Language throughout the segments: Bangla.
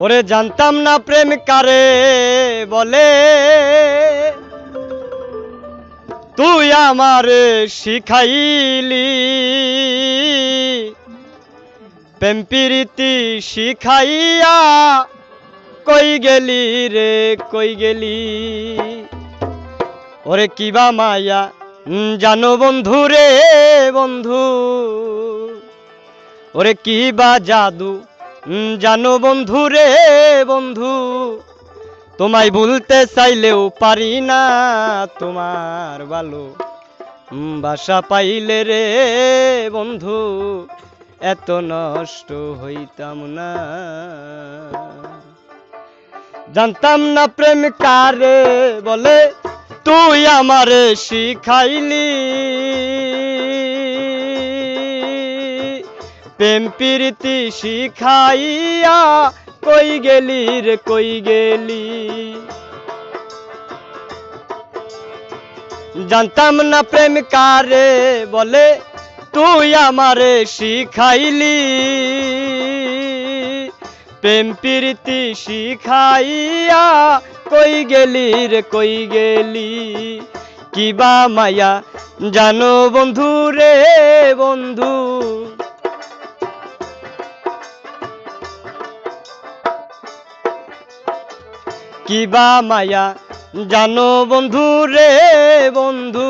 ওরে জানতাম না প্রেম কারে বলে। তুই আমারে শিখাইলি। প্রেম প্রীতি শিখাইয়া কই গেলি রে, কই গেলি? ওরে কিবা মায়া জানো বন্ধু রে বন্ধু। ওরে কি বা জাদু জানো বন্ধু রে বন্ধু, তোমায় ভুলতে চাইলেও পারি না তোমার ভালো। বাসা পাইলে রে বন্ধু, এত নষ্ট হইতাম না। জানতাম না প্রেম কারে বলে, তুই আমারে শিখাইলি। প্রেম প্রীতি শিখাইয়া কই গেলি রে, কই গেলি? জানতাম না প্রেম কারে বলে, তুই আমারে শিখাইলি। প্রেম প্রীতি শিখাইয়া কই গেলি রে, কই গেলি? কিবা মায়া জানো বন্ধু রে বন্ধু কিবা মায়া? জানো বন্ধু রে বন্ধু,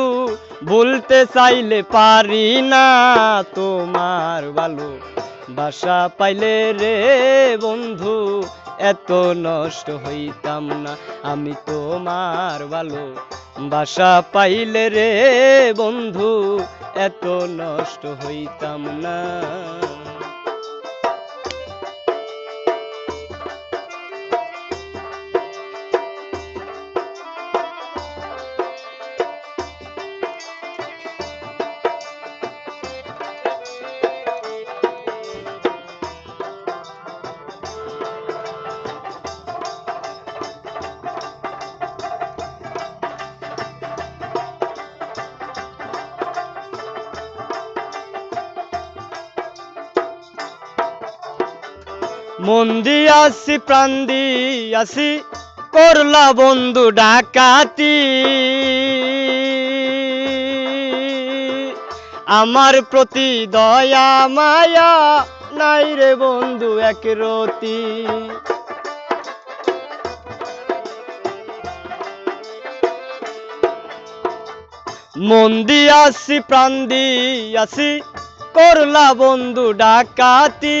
ভুলতে চাইলে পারি না তোমার ভালো। বাসা পাইলে রে বন্ধু, এত নষ্ট হইতাম না আমি তোমার ভালো। বাসা পাইলে রে বন্ধু, এত নষ্ট হইতাম না। মন দিয়াছি, প্রাণ দিয়াছি, করলা বন্ধু ডাকাতি। আমার প্রতি দয়া, মায়া নাই রে বন্ধু এক রতি। মন দিয়াছি, প্রাণ দিয়াছি, করলা বন্ধু ডাকাতি।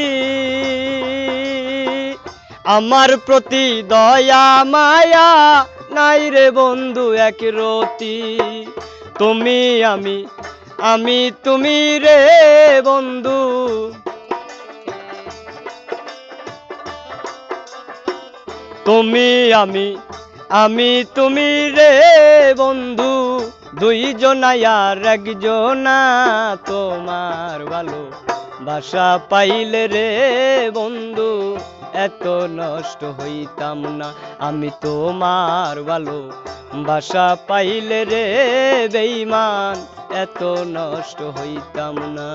আমার প্রতি দয়া, মায়া নাই রে বন্ধু এক রতি। তুমি আমি আমি তুমি রে বন্ধু। তুমি আমি আমি তুমি রে বন্ধু। দুইজনাই আর একজনা, তোমার ভালো বাসা পাইলে রে বন্ধু। এত নষ্ট হইতাম না, আমি তোমার ভালো বাসা পাইলে রে বেইমান এত নষ্ট হইতাম না।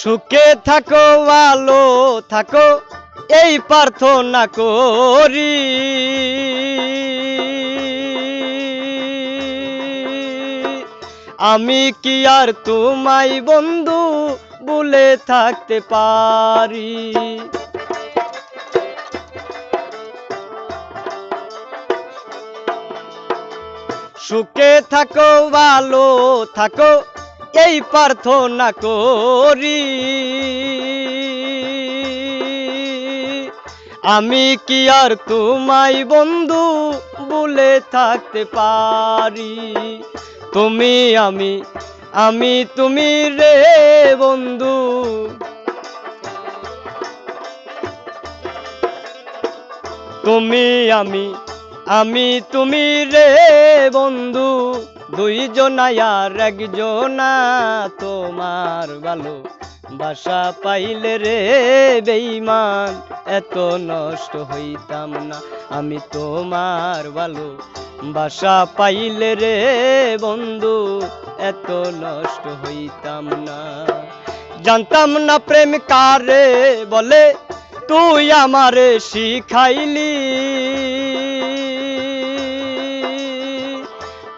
সুখে থাকো, ভালো থাকো, এই প্রার্থনা করি। আমি কি আর তোমায় বন্ধু বলে থাকতে পারি? সুখে থাকো, ভালো থাকো এই প্রার্থনা করি। আমি কি আর তোমায় বন্ধু বলে থাকতে পারি? তুমি আমি আমি তুমি রে বন্ধু। তুমি আমি আমি তুমি রে বন্ধু। দুইজনায়ার একজনা তোমার ভালো বাসা পাইলে রে বেইমান এত নষ্ট হইতাম না। আমি তোমার ভালো বাসা পাইলে রে বন্ধু, এত নষ্ট হইতাম না। জানতাম না প্রেম কারে বলে, তুই আমারে শিখাইলি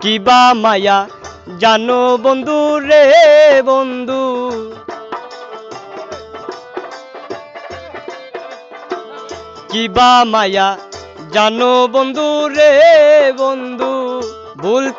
কিবা মায়া? জানো বন্ধু রে বন্ধু। কিবা মায়া? জানো বন্ধু রে বন্ধু। ভুলতে